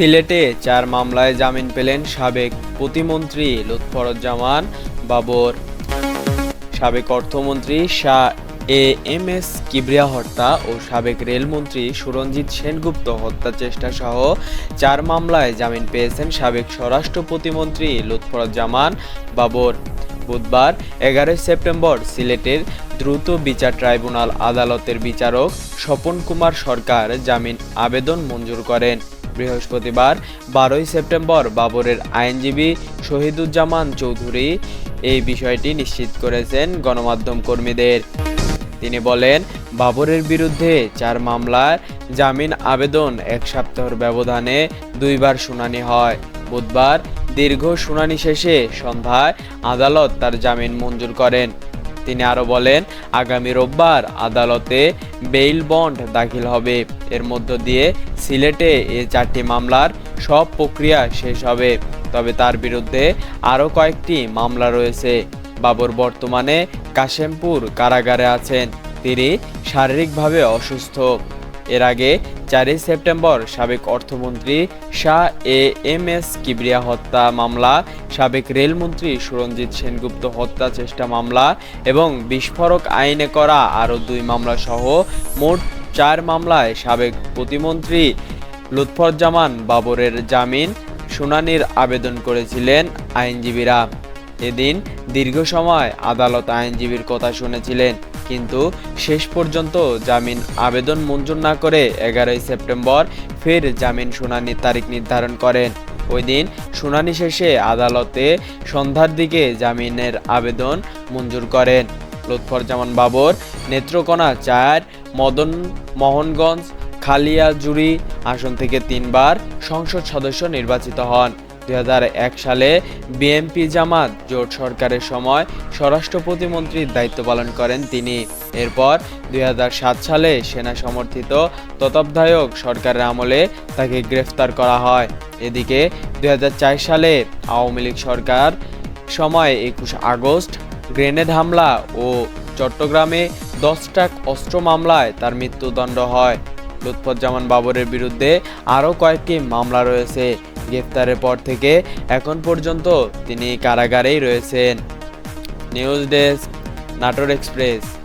সিলেটে চার মামলায় জামিন পেলেন সাবেক প্রতিমন্ত্রী লুৎফরুজ্জামান বাবর। সাবেক অর্থমন্ত্রী Shah A M S Kibria হত্যা ও সাবেক রেলমন্ত্রী সুরঞ্জিত সেনগুপ্ত হত্যা চেষ্টা সহ চার মামলায় জামিন পেয়েছেন সাবেক স্বরাষ্ট্র প্রতিমন্ত্রী লুৎফরুজ্জামান বাবর। বুধবার এগারোই সেপ্টেম্বর সিলেটের দ্রুত বিচার ট্রাইব্যুনাল আদালতের বিচারক স্বপন কুমার সরকার জামিন আবেদন মঞ্জুর করেন। বৃহস্পতিবার, বারোই সেপ্টেম্বর, বাবরের আইনজীবী শহীদুজ্জামান চৌধুরী এই বিষয়টি নিশ্চিত করেছেন গণমাধ্যম কর্মীদের। তিনি বলেন, বাবরের বিরুদ্ধে চার মামলার জামিন আবেদন এক সপ্তাহের ব্যবধানে দুইবার শুনানি হয়। বুধবার দীর্ঘ শুনানি শেষে সন্ধ্যায় আদালত তার জামিন মঞ্জুর করেন। তিনি আরও বলেন, আগামী রোববার আদালতে বেইল বন্ড দাখিল হবে। এর মধ্য দিয়ে সিলেটে এ চারটি মামলার সব প্রক্রিয়া শেষ হবে। তবে তার বিরুদ্ধে আরও কয়েকটি মামলা রয়েছে। বাবর বর্তমানে কাশেমপুর কারাগারে আছেন। তিনি শারীরিকভাবে অসুস্থ। এর আগে চারই সেপ্টেম্বর সাবেক অর্থমন্ত্রী Shah A M S Kibria হত্যা মামলা, সাবেক রেলমন্ত্রী সুরঞ্জিত সেনগুপ্ত হত্যা চেষ্টা মামলা এবং বিস্ফোরক আইনে করা আরও দুই মামলা সহ মোট চার মামলায় সাবেক প্রতিমন্ত্রী লুৎফরজামান বাবরের জামিন শুনানির আবেদন করেছিলেন আইনজীবীরা। এদিন দীর্ঘ সময় আদালত আইনজীবীর কথা শুনেছিলেন, কিন্তু শেষ পর্যন্ত জামিন আবেদন মঞ্জুর না করে এগারোই সেপ্টেম্বর ফের জামিন শুনানির তারিখ নির্ধারণ করেন। ওই দিন শুনানি শেষে আদালতে সন্ধ্যার দিকে জামিনের আবেদন মঞ্জুর করেন। লুৎফরজামান বাবর, নেত্রকোনা চার, মদন, মোহনগঞ্জ, খালিয়াজুড়ি আসন থেকে তিনবার সংসদ সদস্য নির্বাচিত হন। এক সালে বিএনপি জামাত জোট সরকারের সময় স্বরাষ্ট্র প্রতিমন্ত্রীর দায়িত্ব পালন করেন তিনি। এরপর দুই হাজার সাত সালে সেনা সমর্থিত তত্ত্বাবধায়ক সরকারের আমলে তাকে গ্রেফতার করা হয়। এদিকে দুই হাজার চার সালে আওয়ামী লীগ সরকার সময় একুশ আগস্ট গ্রেনেড হামলা ও চট্টগ্রামে দশ টাক অস্ত্র মামলায় তার মৃত্যুদণ্ড হয়। লুৎফুজ্জামান বাবরের বিরুদ্ধে আরও কয়েকটি মামলা রয়েছে। গ্রেফতারের পর থেকে এখন পর্যন্ত তিনি কারাগারেই রয়েছেন। News desk Natore express.